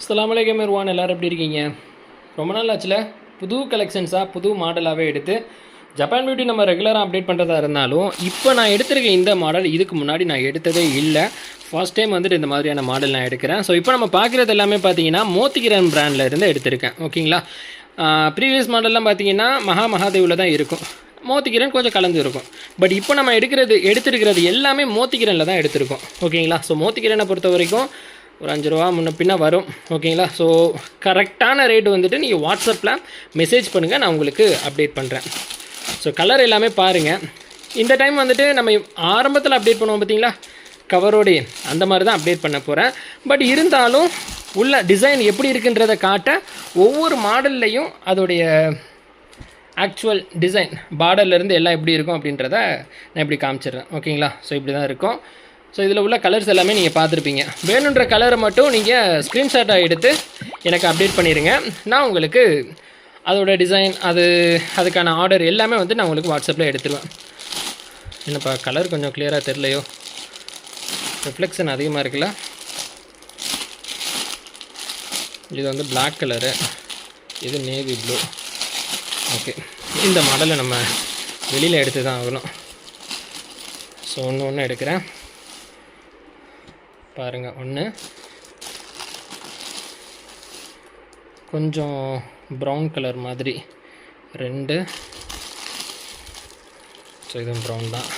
அஸ்ஸலாமு அலைக்கும் இர்வான் எல்லோரும் எப்படி இருக்கீங்க? ரொம்ப நாள் ஆச்சுல. புது கலெக்ஷன்ஸாக புது மாடலாகவே எடுத்து ஜப்பான் பியூட்டி நம்ம ரெகுலராக அப்டேட் பண்ணுறதா இருந்தாலும் இப்போ நான் எடுத்திருக்க இந்த மாடல் இதுக்கு முன்னாடி நான் எடுத்ததே இல்லை. ஃபர்ஸ்ட் டைம் வந்துட்டு இந்த மாதிரியான மாடல் நான் எடுக்கிறேன். ஸோ இப்போ நம்ம பார்க்குறது எல்லாமே பார்த்தீங்கன்னா மோத்திகிரன் பிராண்டில் இருந்து எடுத்திருக்கேன். ஓகேங்களா? ப்ரீவியஸ் மாடல்லாம் பார்த்தீங்கன்னா மகா மகாதேவில் தான் இருக்கும். மோத்திக்கிறன் கொஞ்சம் கலந்து இருக்கும். பட் இப்போ நம்ம எடுக்கிறது எடுத்திருக்கிறது எல்லாமே மோத்திக்கிறனில் தான் எடுத்திருக்கோம். ஓகேங்களா? ஸோ மோத்திக்கிறனை பொறுத்த வரைக்கும் ஒரு அஞ்சு ரூபா முன்ன பின்னே வரும். ஓகேங்களா ஸோ கரெக்டான ரேட்டு வந்துட்டு நீங்கள் வாட்ஸ்அப்பில் மெசேஜ் பண்ணுங்கள் நான் உங்களுக்கு அப்டேட் பண்ணுறேன் ஸோ கலர் எல்லாமே பாருங்கள் இந்த டைம் வந்துட்டு நம்ம ஆரம்பத்தில் அப்டேட் பண்ணுவோம் பார்த்தீங்களா கவரோடைய அந்த மாதிரி தான் அப்டேட் பண்ண போகிறேன் பட் இருந்தாலும் உள்ள டிசைன் எப்படி இருக்குன்றதை காட்ட ஒவ்வொரு மாடல்லையும் அதோடைய ஆக்சுவல் டிசைன் பார்டர்லேருந்து எல்லாம் எப்படி இருக்கும் அப்படின்றத நான் இப்படி காமிச்சிடுறேன். ஓகேங்களா ஸோ இப்படி தான் இருக்கும். ஸோ இதில் உள்ள கலர்ஸ் எல்லாமே நீங்கள் பார்த்துருப்பீங்க. வேணுன்ற கலரை மட்டும் நீங்கள் ஸ்க்ரீன்ஷாட்டாக எடுத்து எனக்கு அப்டேட் பண்ணிடுங்க நான் உங்களுக்கு அதோட டிசைன் அது அதுக்கான ஆர்டர் எல்லாமே வந்து நான் உங்களுக்கு வாட்ஸ்அப்பில் எடுத்துருவேன். என்னப்பா கலர் கொஞ்சம் கிளியராக தெரிலையோ ரிஃப்ளெக்ஷன் அதிகமாக இருக்குல்ல? இது வந்து பிளாக் கலரு இது நேவி ப்ளூ ஓகே இந்த மாடலை நம்ம வெளியில் எடுத்து தான் ஆகணும். ஸோ ஒன்று ஒன்று எடுக்கிறேன். பாருங்கள் ஒன்று கொஞ்சம் ப்ரௌன் கலர் மாதிரி. ரெண்டு. ஸோ இதுவும் ப்ரௌன் தான்.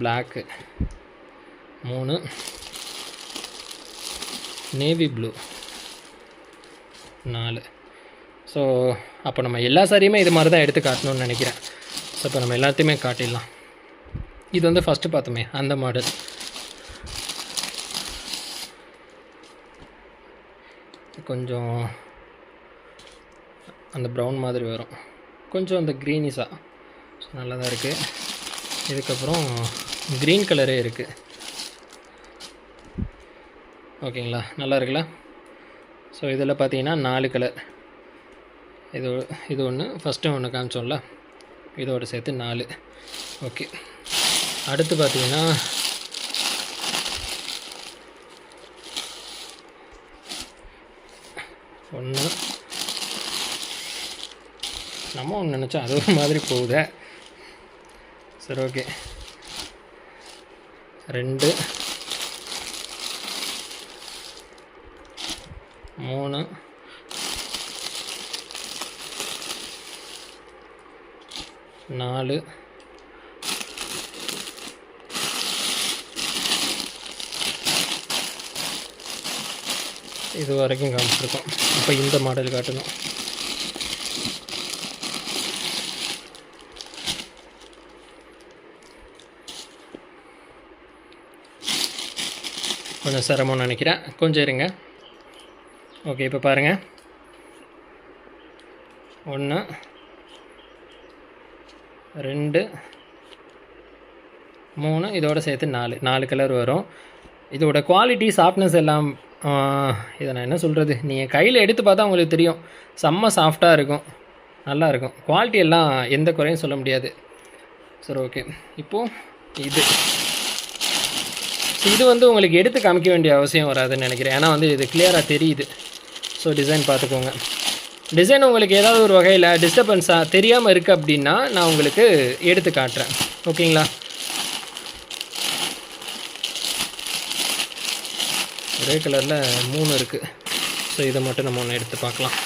பிளாக்கு மூணு. நேவி ப்ளூ நாலு. ஸோ அப்போ நம்ம எல்லா சாரியுமே இது மாதிரி தான் எடுத்து காட்டணும்னு நினைக்கிறேன். ஸோ இப்போ நம்ம எல்லாத்தையுமே காட்டிடலாம். இது வந்து ஃபஸ்ட்டு பார்த்தோமே அந்த மாடல் கொஞ்சம் அந்த ப்ரௌன் மாதிரி வரும். கொஞ்சம் அந்த க்ரீனிஸாக ஸோ நல்லா தான் இருக்குது இதுக்கப்புறம் க்ரீன் கலரே இருக்குது ஓகேங்களா நல்லா இருக்குல்ல? ஸோ இதில் பார்த்தீங்கன்னா நாலு கலர் இது இது ஒன்று ஃபஸ்ட்டு ஒன்று காமிச்சோம்ல? இதோட சேர்த்து நாலு. ஓகே அடுத்து பார்த்தீங்கன்னா ஒன்று நம்ம ஒன்று நினச்சா அது ஒரு மாதிரி போகுதே. சரி ஓகே. ரெண்டு. மூணு. நாலு. இது வரைக்கும் காமிச்சிருக்கோம். இப்போ இந்த மாடல் காட்டணும். கொஞ்சம் சிரமம்னு நினைக்கிறேன். கொஞ்சம் இருங்க. ஓகே இப்போ பாருங்கள் ஒன்று ரெண்டு மூணு இதோட சேர்த்து நாலு. நாலு கலர் வரும். இதோட குவாலிட்டி சாஃப்ட்னஸ் எல்லாம் இதை நான் என்ன சொல்கிறது நீங்கள் கையில் எடுத்து பார்த்தா உங்களுக்கு தெரியும். செம்ம சாஃப்டாக இருக்கும். நல்லாயிருக்கும் குவாலிட்டி எல்லாம் எந்த குறையும் சொல்ல முடியாது. சரி ஓகே இப்போது இது. இது வந்து உங்களுக்கு எடுத்து காமிக்க வேண்டிய அவசியம் வராதுன்னு நினைக்கிறேன். ஏன்னா வந்து இது கிளியராக தெரியுது. ஸோ டிசைன் பார்த்துக்கோங்க. டிசைன் உங்களுக்கு ஏதாவது ஒரு வகையில் டிஸ்டர்பன்ஸாக தெரியாமல் இருக்குது அப்படின்னா நான் உங்களுக்கு எடுத்து காட்டுறேன். ஓகேங்களா ஒரே கலரில் மூணு இருக்குது ஸோ இதை மட்டும் நம்ம ஒன்று எடுத்து பார்க்கலாம்.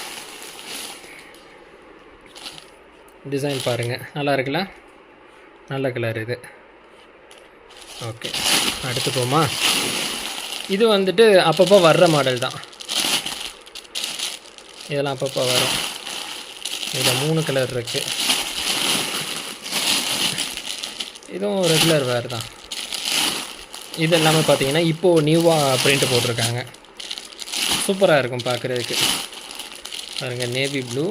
டிசைன் பாருங்கள் நல்லா இருக்குல்ல? நல்ல கலர் இது. ஓகே அடுத்து போமா? இது வந்துட்டு அப்பப்போ வர்ற மாடல் தான். இதெல்லாம் அப்பப்போ வரும். இதில் மூணு கலர் இருக்குது இதுவும் ரெகுலர் வேறு தான். இது எல்லாமே பார்த்தீங்கன்னா இப்போது நியூவாக பிரிண்ட் போட்டிருக்காங்க. சூப்பராக இருக்கும் பார்க்குறதுக்கு. பாருங்கள் நேவி ப்ளூ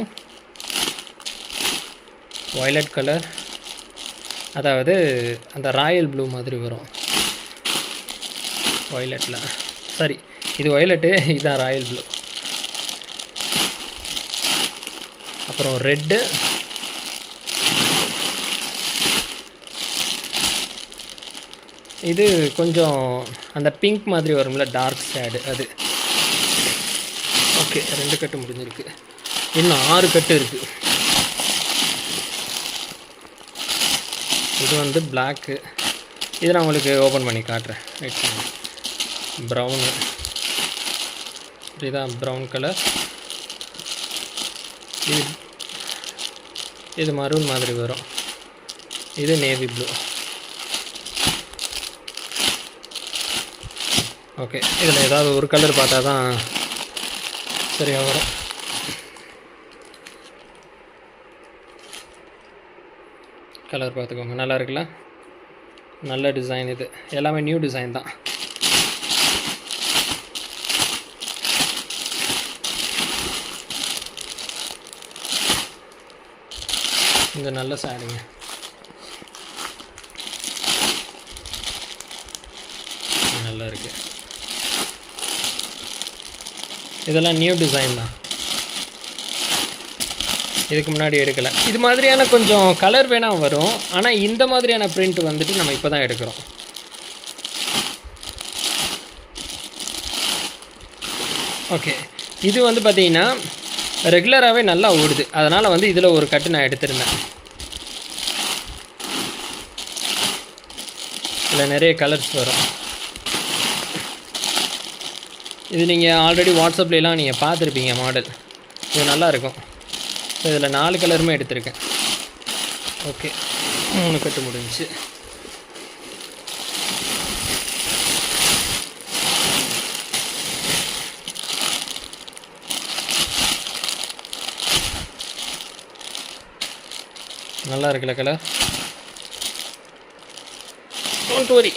வயலட் கலர் அதாவது அந்த ராயல் ப்ளூ மாதிரி வரும். வயலட்டில் சரி இது வயலட்டு இதுதான் ராயல் ப்ளூ அப்புறம் ரெட்டு இது கொஞ்சம் அந்த பிங்க் மாதிரி வரும்ல டார்க் ஷேடு அது. ஓகே ரெண்டு கட்டு முடிஞ்சிருக்கு. இன்னும் ஆறு கட்டு இருக்குது இது வந்து பிளாக்கு இதை நான் உங்களுக்கு ஓப்பன் பண்ணி காட்டுறேன். வெயிட் ப்ரௌனு இதுதான் ப்ரௌன் கலர் இது இது மரூன் மாதிரி வரும். இது நேவி ப்ளூ ஓகே இதில் ஏதாவது ஒரு கலர் பார்த்தா தான் சரியாக வரும். கலர் பார்த்துக்கோங்க நல்லா இருக்குல்ல? நல்ல டிசைன் இது. எல்லாமே நியூ டிசைன் தான். இது நல்ல சாரிங்க நல்லா இருக்குது இதெல்லாம் நியூ டிசைன் தான். இதுக்கு முன்னாடி எடுக்கலை. இது மாதிரியான கொஞ்சம் கலர் வேணால் வரும். ஆனால் இந்த மாதிரியான பிரிண்ட் வந்துட்டு நம்ம இப்போ தான் எடுக்கிறோம். ஓகே இது வந்து பார்த்தீங்கன்னா ரெகுலராகவே நல்லா ஓடுது. அதனால் வந்து இதில் ஒரு கட்டு நான் எடுத்திருந்தேன். இதில் நிறைய கலர்ஸ் வரும். இது நீங்கள் ஆல்ரெடி வாட்ஸ்அப்லலாம் நீங்கள் பார்த்துருப்பீங்க மாடல் இது நல்லா இருக்கும். ஸோ இதில் நாலு கலருமே எடுத்திருக்கேன். ஓகே மூணு கட்டு முடிஞ்சு நல்லா இருக்குல்ல கலர் டோன்ட் வரி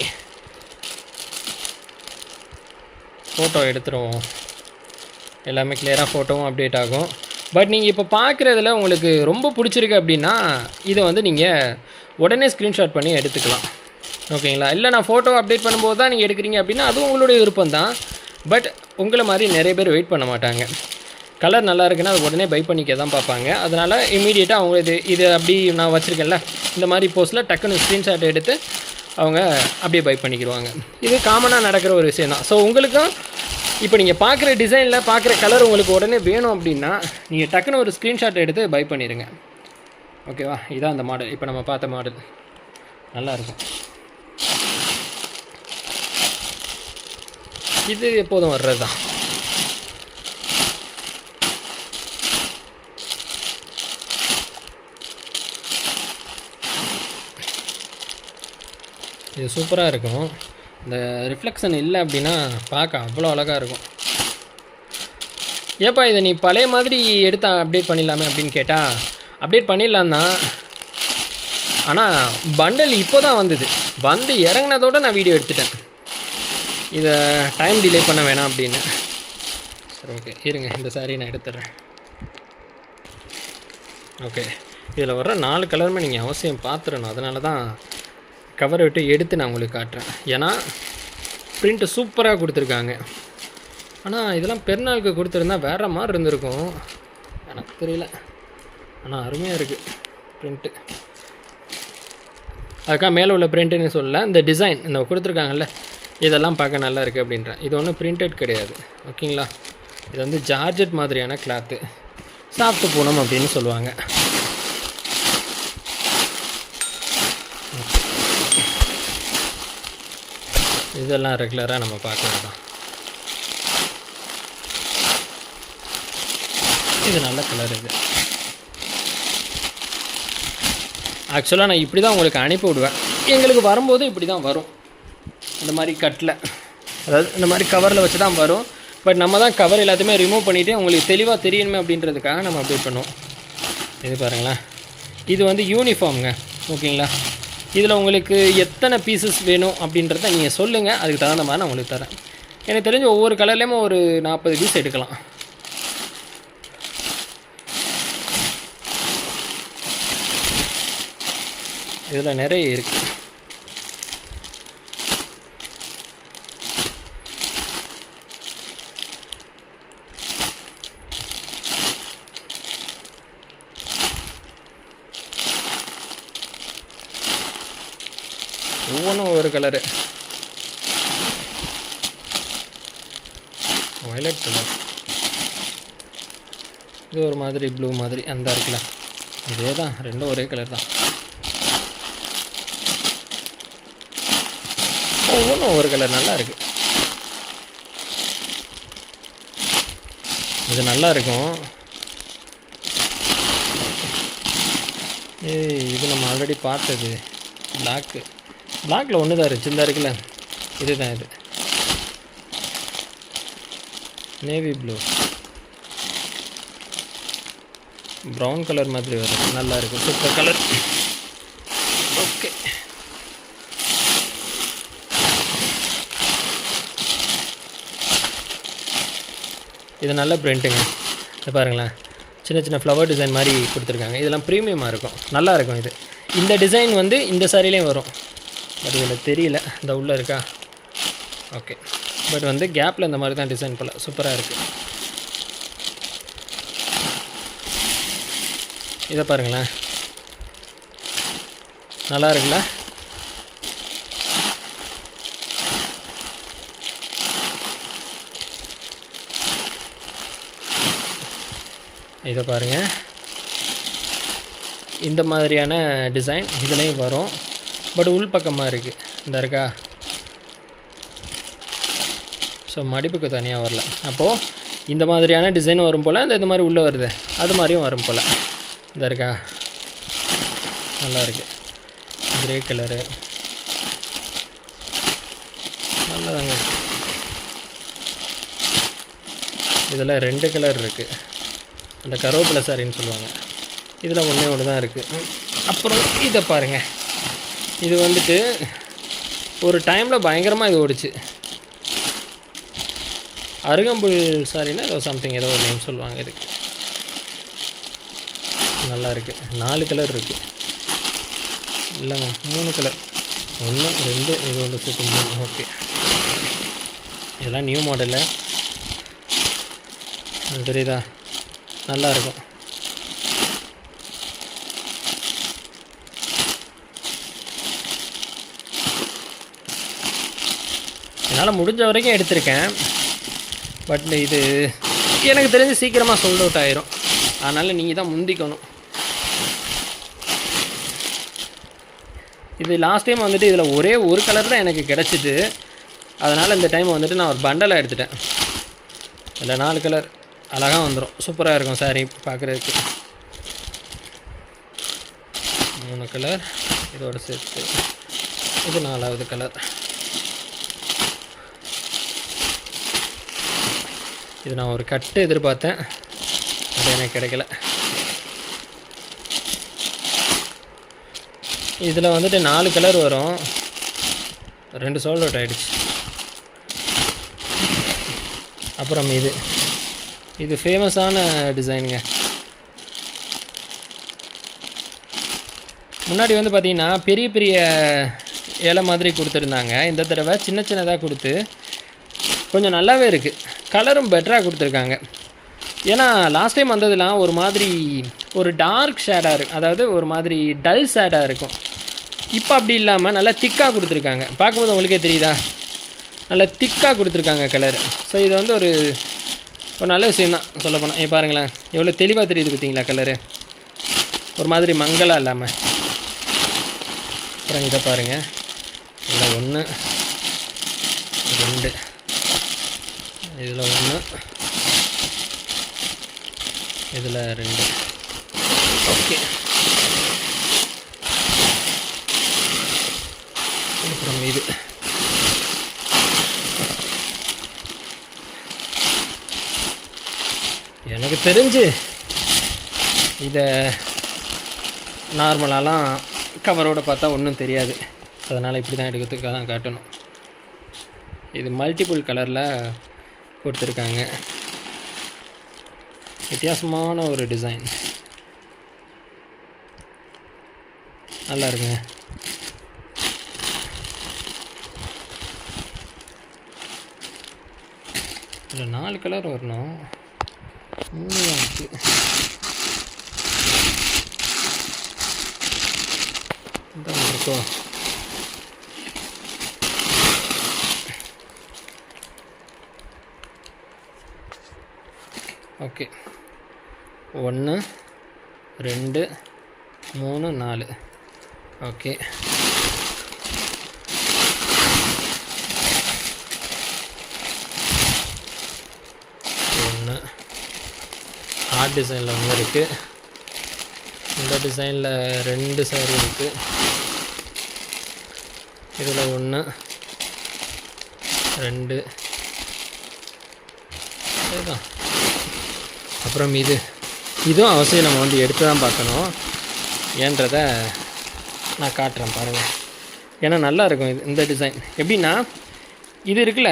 ஃபோட்டோ எடுத்துருவோம். எல்லாமே கிளியராக ஃபோட்டோவும் அப்டேட் ஆகும். பட் நீங்கள் இப்போ பார்க்குறதுல உங்களுக்கு ரொம்ப பிடிச்சிருக்கு அப்படின்னா இதை வந்து நீங்கள் உடனே ஸ்க்ரீன்ஷாட் பண்ணி எடுத்துக்கலாம். ஓகேங்களா இல்லை நான் ஃபோட்டோ அப்டேட் பண்ணும்போது தான் நீங்கள் எடுக்கிறீங்க அப்படின்னா அதுவும் உங்களுடைய விருப்பம் தான் பட் உங்களை மாதிரி நிறைய பேர் வெயிட் பண்ண மாட்டாங்க. கலர் நல்லா இருக்குன்னா அது உடனே பை பண்ணிக்க தான் பார்ப்பாங்க. அதனால் இமீடியட்டாக அவங்க இது இது அப்படி நான் வச்சுருக்கேன்ல இந்த மாதிரி போஸ்ட்டில் டக்குன்னு ஸ்க்ரீன்ஷாட் எடுத்து அவங்க அப்படியே பை பண்ணிக்கிடுவாங்க. இது காமனாக நடக்கிற ஒரு விஷயம் தான். ஸோ உங்களுக்கும் இப்போ நீங்கள் பார்க்குற டிசைனில் பார்க்குற கலர் உங்களுக்கு உடனே வேணும் அப்படின்னா நீங்கள் டக்குன்னு ஒரு ஸ்க்ரீன்ஷாட் எடுத்து பை பண்ணிடுங்க ஓகேவா இதான் அந்த மாடல் இப்போ நம்ம பார்த்த மாடல் நல்லா இருக்கும். இது எப்போதும் வர்றது தான் இது சூப்பராக இருக்கும். இந்த ரிஃப்ளெக்ஷன் இல்லை அப்படின்னா பார்க்க அவ்வளோ அழகாக இருக்கும். ஏப்பா இதை நீ பழைய மாதிரி எடுத்து அப்டேட் பண்ணிடலாமே அப்படின்னு கேட்டால் அப்டேட் பண்ணிடலாம் தான். ஆனால் பண்டல் இப்போ தான் வந்தது. வந்து இறங்குனதோட நான் வீடியோ எடுத்துட்டேன். இதை டைம் டிலே பண்ண வேணாம் அப்படின்னு. சரி ஓகே இருங்க இந்த சாரி நான் எடுத்துடுறேன். ஓகே இதில் வர்ற நாலு கலருமே நீங்கள் அவசியம் பார்த்துடணும். அதனால தான் கவரை விட்டு எடுத்து நான் உங்களுக்கு காட்டுறேன். ஏன்னா பிரிண்ட்டு சூப்பராக கொடுத்துருக்காங்க. ஆனால் இதெல்லாம் பெருநாளுக்கு கொடுத்துருந்தா வேறு மாதிரி இருந்திருக்கும். எனக்கு தெரியல. ஆனால் அருமையாக இருக்குது பிரிண்ட்டு அதுக்காக மேலே உள்ள பிரிண்ட்டுன்னு சொல்லல. இந்த டிசைன் இந்த கொடுத்துருக்காங்கல்ல இதெல்லாம் பார்க்க நல்லா இருக்குது அப்படின்றேன். இது ஒன்றும் பிரிண்டட் கிடையாது. ஓகேங்களா? இது வந்து ஜார்ஜெட் மாதிரியான கிளாத்து சாப்பிட்டு போனோம் அப்படின்னு சொல்லுவாங்க. இதெல்லாம் ரெகுலராக நம்ம பார்க்கலாம் தான். இது நல்ல கலர் இது. ஆக்சுவலாக நான் இப்படி தான் உங்களுக்கு அனுப்பி விடுவேன். எங்களுக்கு வரும்போது இப்படி தான் வரும். இந்த மாதிரி கட்டில் அதாவது இந்த மாதிரி கவரில் வச்சு தான் வரும். பட் நம்ம தான் கவர் எல்லாத்தையுமே ரிமூவ் பண்ணிவிட்டு உங்களுக்கு தெளிவாக தெரியணுமே அப்படின்றதுக்காக நம்ம அப்டேட் பண்ணுவோம். இது பாருங்களேன். இது வந்து யூனிஃபார்ம்ங்க ஓகேங்களா? இதில் உங்களுக்கு எத்தனை பீசஸ் வேணும் அப்படின்றத நீங்கள் சொல்லுங்கள் அதுக்கு தகுந்த மாதிரி நான் உங்களுக்கு தரேன். எனக்கு தெரிஞ்சு ஒவ்வொரு கலர்லேயுமே ஒரு நாற்பது பீஸ் எடுக்கலாம். இதில் நிறைய இருக்குது ஒரு கலரு வயலட் கலர் இது ஒரு மாதிரி ப்ளூ மாதிரி அந்த இருக்குல்ல இதே தான் ரெண்டும் ஒரே கலர் தான். ஒவ்வொன்றும் ஒவ்வொரு கலர் நல்லா இருக்கு. இது நல்லா இருக்கும். ஏய் இது நம்ம ஆல்ரெடி பார்த்தது. பிளாக்கு பிளாக்கில் ஒன்று தான் இருந்துச்சு இந்த இருக்குல்ல. இதுதான் இது. நேவி ப்ளூ ப்ரௌன் கலர் மாதிரி வரும். நல்லா இருக்கும். சூப்பர் கலர் ஓகே இது நல்ல பிரிண்ட்டுங்க இது பாருங்களேன். சின்ன சின்ன ஃப்ளவர் டிசைன் மாதிரி கொடுத்துருக்காங்க. இதெல்லாம் ப்ரீமியமாக இருக்கும். நல்லாயிருக்கும் இது. இந்த டிசைன் வந்து இந்த சாரிலையும் வரும். பட் இதில் தெரியல. இந்த உள்ளே இருக்கா? ஓகே. பட் வந்து கேப்பில் இந்த மாதிரி தான் டிசைன் போல். சூப்பராக இருக்குது இதை பாருங்களேன். நல்லா இருக்குல்ல இதை பாருங்கள் இந்த மாதிரியான டிசைன் இதுலேயும் வரும். பட் உள் பக்கமாக இருக்குது இந்த இருக்கா? ஸோ மடிப்புக்கு தனியாக வரல. அப்போது இந்த மாதிரியான டிசைன் வரும் போல் இந்த இது மாதிரி உள்ளே வருது. அது மாதிரியும் வரும் போல். இந்த இருக்கா? நல்லா இருக்கு. கிரே கலரு நல்லதாங்க இதில் ரெண்டு கலர் இருக்குது அந்த கருவேப்பிலை சாரின்னு சொல்லுவாங்க. இதில் ஒன்றே ஒன்று தான் இருக்குது அப்புறம் இதை பாருங்கள் இது வந்துட்டு ஒரு டைமில் பயங்கரமாக இது ஓடிச்சு. அருகம்புல் சாரின்னா ஏதோ சம்திங் ஏதோ ஒரு நேம் சொல்லுவாங்க இதுக்கு நல்லா இருக்குது நாலு கலர் இருக்குது இல்லைங்க மூணு கலர் ஒன்று ரெண்டு இது ஒன்று சேர்த்து மூணு. ஓகே இதெல்லாம் நியூ மாடலு தெரியுதா? நல்லாயிருக்கும் என்னால் முடிஞ்ச வரைக்கும் எடுத்திருக்கேன். பட் இது எனக்கு தெரிஞ்சு சீக்கிரமாக சோல்ட் அவுட் ஆயிரும். அதனால் நீங்கள் தான் முந்திக்கணும். இது லாஸ்ட் டைம் வந்துட்டு இதில் ஒரே ஒரு கலர் தான் எனக்கு கிடச்சிது. அதனால் இந்த டைம் வந்துட்டு நான் ஒரு பண்டலாக எடுத்துட்டேன். இதில் நாலு கலர் அழகாக வந்துடும் சூப்பராக இருக்கும் சாரி பார்க்குறதுக்கு மூணு கலர் இதோட சேர்த்து. இது நாலாவது கலர் இது நான் ஒரு கட்டு எதிர்பார்த்தேன். அது எனக்கு கிடைக்கல. இதில் வந்துட்டு நாலு கலர் வரும். ரெண்டு சோல் அவுட் ஆகிடுச்சு அப்புறம் இது. இது ஃபேமஸான டிசைனுங்க முன்னாடி வந்து பார்த்திங்கன்னா பெரிய பெரிய இலை மாதிரி கொடுத்துருந்தாங்க. இந்த தடவை சின்ன சின்னதாக கொடுத்து கொஞ்சம் நல்லாவே இருக்குது கலரும் பெட்டராக கொடுத்துருக்காங்க. ஏன்னா லாஸ்ட் டைம் வந்ததுலாம் ஒரு மாதிரி ஒரு டார்க் ஷேடாக இருக்கும் அதாவது ஒரு மாதிரி டல் ஷேடாக இருக்கும். இப்போ அப்படி இல்லாமல் நல்லா திக்காக கொடுத்துருக்காங்க. பார்க்கும்போது உங்களுக்கே தெரியுதா? நல்லா திக்காக கொடுத்துருக்காங்க கலர் ஸோ இது வந்து ஒரு ஒரு நல்ல விஷயம் தான் சொல்ல போனால் ஏ பாருங்களேன். எவ்வளோ தெளிவாக தெரியுது பார்த்தீங்களா கலரு ஒரு மாதிரி மங்கலாக இல்லாமல் அப்புறம் இதை பாருங்கள் இல்லை ஒன்று ரெண்டு. இதில் ஒன்று இதில் ரெண்டு. ஓகே. அப்புறம் இது. எனக்கு தெரிஞ்சு இதை நார்மலாலாம் கவரோட பார்த்தா ஒன்றும் தெரியாது. அதனால் இப்படி தான் எடுக்கிறதுக்காக தான் காட்டணும். இது மல்டிபிள் கலரில் கொடுத்துருக்காங்க. வித்தியாசமான ஒரு டிசைன் நல்லா இருக்குங்க. இதில் நாலு கலர் வரணும். மூணு இருக்குது இருக்கு இந்த இருக்கோ. ஓகே. ஒன்று ரெண்டு மூணு நாலு. ஓகே. ஒன்று ஹார்ட் டிசைனில் ஒன்று இருக்குது இந்த டிசைனில் ரெண்டு சாரி இருக்குது இதில் ஒன்று ரெண்டு. சரிதான் அப்புறம் இது இதுவும் அவசியம் நம்ம வந்து எடுத்து தான் பார்க்கணும். ஏன்றதை நான் காட்டுறேன் பாருங்கள் ஏன்னா நல்லா இருக்கும் இது இந்த டிசைன் எப்படின்னா இது இருக்குல்ல?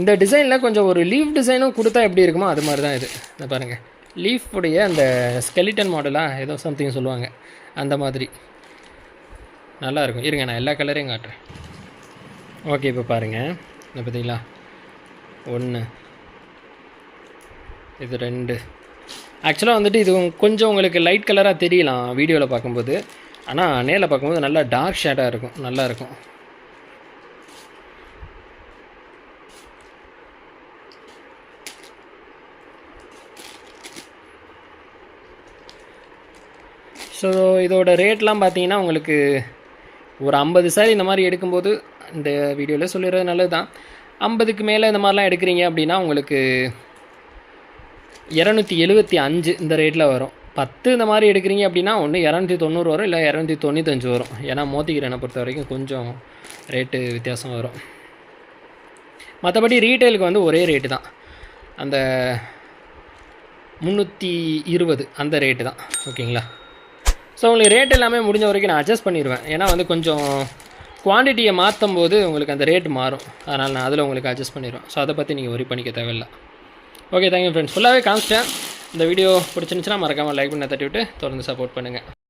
இந்த டிசைனில் கொஞ்சம் ஒரு லீஃப் டிசைனும் கொடுத்தா எப்படி இருக்குமோ அது மாதிரி தான் இது இந்த பாருங்கள் லீஃப் உடைய அந்த ஸ்கெலிட்டன் மாடலாக ஏதோ சம்திங் சொல்லுவாங்க. அந்த மாதிரி. நல்லா இருக்கும். இருங்க நான் எல்லா கலரையும் காட்டுறேன். ஓகே இப்போ பாருங்கள் இந்த பார்த்தீங்களா? ஒன்று இது ரெண்டு. ஆக்சுவலாக வந்துட்டு இது கொஞ்சம் உங்களுக்கு லைட் கலராக தெரியலாம் வீடியோவில் பார்க்கும்போது. ஆனால் நேரில் பார்க்கும்போது நல்லா டார்க் ஷேடாக இருக்கும். நல்லா இருக்கும். ஸோ இதோட ரேட்லாம் பார்த்தீங்கன்னா உங்களுக்கு ஒரு ஐம்பது சாரி இந்த மாதிரி எடுக்கும்போது இந்த வீடியோவில் சொல்லிடுறது நல்லது தான் ஐம்பதுக்கு மேலே இந்த மாதிரிலாம் எடுக்கிறீங்க அப்படின்னா உங்களுக்கு இரநூத்தி எழுபத்தி அஞ்சு இந்த ரேட்டில் வரும். பத்து இந்த மாதிரி எடுக்கிறீங்க அப்படின்னா ஒன்று இரநூத்தி தொண்ணூறு வரும் இல்லை இரநூத்தி தொண்ணூத்தஞ்சு வரும். ஏன்னா மோத்திக்கிறனை பொறுத்த வரைக்கும் கொஞ்சம் ரேட்டு வித்தியாசம் வரும். மற்றபடி ரீட்டைலுக்கு வந்து ஒரே ரேட்டு தான். அந்த முந்நூற்றி இருபது அந்த ரேட்டு தான். ஓகேங்களா ஸோ உங்களுக்கு ரேட் எல்லாமே முடிஞ்ச வரைக்கும் நான் அட்ஜஸ்ட் பண்ணிடுவேன். ஏன்னா வந்து கொஞ்சம் குவான்டிட்டியை மாற்றும் போது உங்களுக்கு அந்த ரேட் மாறும். அதனால் நான் அதில் உங்களுக்கு அட்ஜஸ்ட் பண்ணிடுவேன். ஸோ அதை பற்றி நீங்கள் ஒரி பண்ணிக்க தேவையில்லை. ஓகே தேங்க்யூ ஃப்ரெண்ட்ஸ் ஃபுல்லாகவே காமிச்சிட்டேன். இந்த வீடியோ பிடிச்சிருந்துச்சுன்னா மறக்காமல் லைக் பண்ண தட்டி விட்டு தொடர்ந்து சப்போர்ட் பண்ணுங்கள்